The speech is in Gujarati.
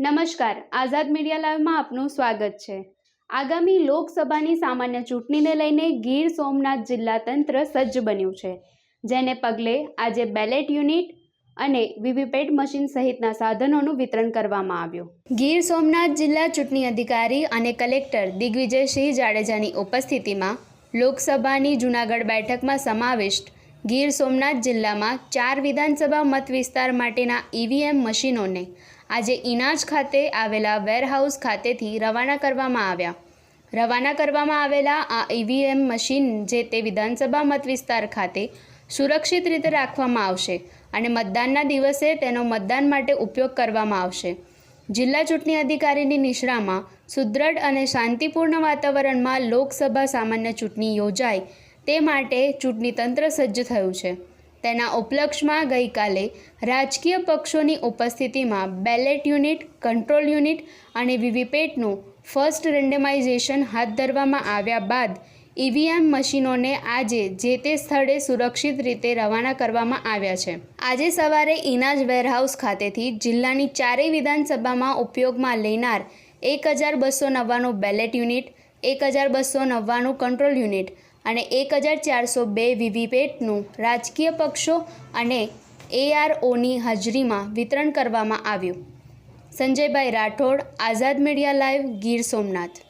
નમસ્કાર. આઝાદ મીડિયા લાઈવમાં આપનું સ્વાગત છે. આગામી લોકસભાની સામાન્ય ચૂંટણીને લઈને ગીર સોમનાથ જિલ્લા તંત્ર સજ્જ બન્યું છે. જેને પગલે આજે બેલેટ યુનિટ અને વીવીપેટ મશીન સહિતના સાધનોનું વિતરણ કરવામાં આવ્યું. ગીર સોમનાથ જિલ્લા ચૂંટણી અધિકારી અને કલેક્ટર દિગ્વિજયસિંહ જાડેજાની ઉપસ્થિતિમાં લોકસભાની જૂનાગઢ બેઠકમાં સમાવિષ્ટ ગીર સોમનાથ જિલ્લામાં ચાર વિધાનસભા મત વિસ્તાર માટેના ઈવીએમ મશીનોને આજે ઇનાજ ખાતે આવેલા વેરહાઉસ ખાતેથી રવાના કરવામાં આવ્યા. રવાના કરવામાં આવેલા આ ઈવીએમ મશીન જે તે વિધાનસભા મત વિસ્તાર ખાતે સુરક્ષિત રીતે રાખવામાં આવશે અને મતદાનના દિવસે તેનો મતદાન માટે ઉપયોગ કરવામાં આવશે. જિલ્લા ચૂંટણી અધિકારીની નિશ્રામાં સુદૃઢ અને શાંતિપૂર્ણ વાતાવરણમાં લોકસભા સામાન્ય ચૂંટણી યોજાય તે માટે ચૂંટણી તંત્ર સજ્જ થયું છે. તેના ઉપલક્ષમાં ગઈકાલે રાજકીય પક્ષોની ઉપસ્થિતિમાં બેલેટ યુનિટ, કંટ્રોલ યુનિટ અને વીવીપેટનું ફર્સ્ટ રેન્ડમાઇઝેશન હાથ ધરવામાં આવ્યા બાદ ઈવીએમ મશીનોને આજે જે તે સ્થળે સુરક્ષિત રીતે રવાના કરવામાં આવ્યા છે. આજે સવારે ઇનાજ વેરહાઉસ ખાતેથી જિલ્લાની ચારેય વિધાનસભામાં ઉપયોગમાં લેનાર એક હજાર બસો નવ્વાણું બેલેટ યુનિટ, એક હજાર બસો નવ્વાણું કંટ્રોલ યુનિટ અને એક હજાર ચારસો બે વીવીપેટનું રાજકીય પક્ષો અને એઆરઓની હાજરીમાં વિતરણ કરવામાં આવ્યું. સંજયભાઈ રાઠોડ, આઝાદ મીડિયા લાઈવ, ગીર સોમનાથ.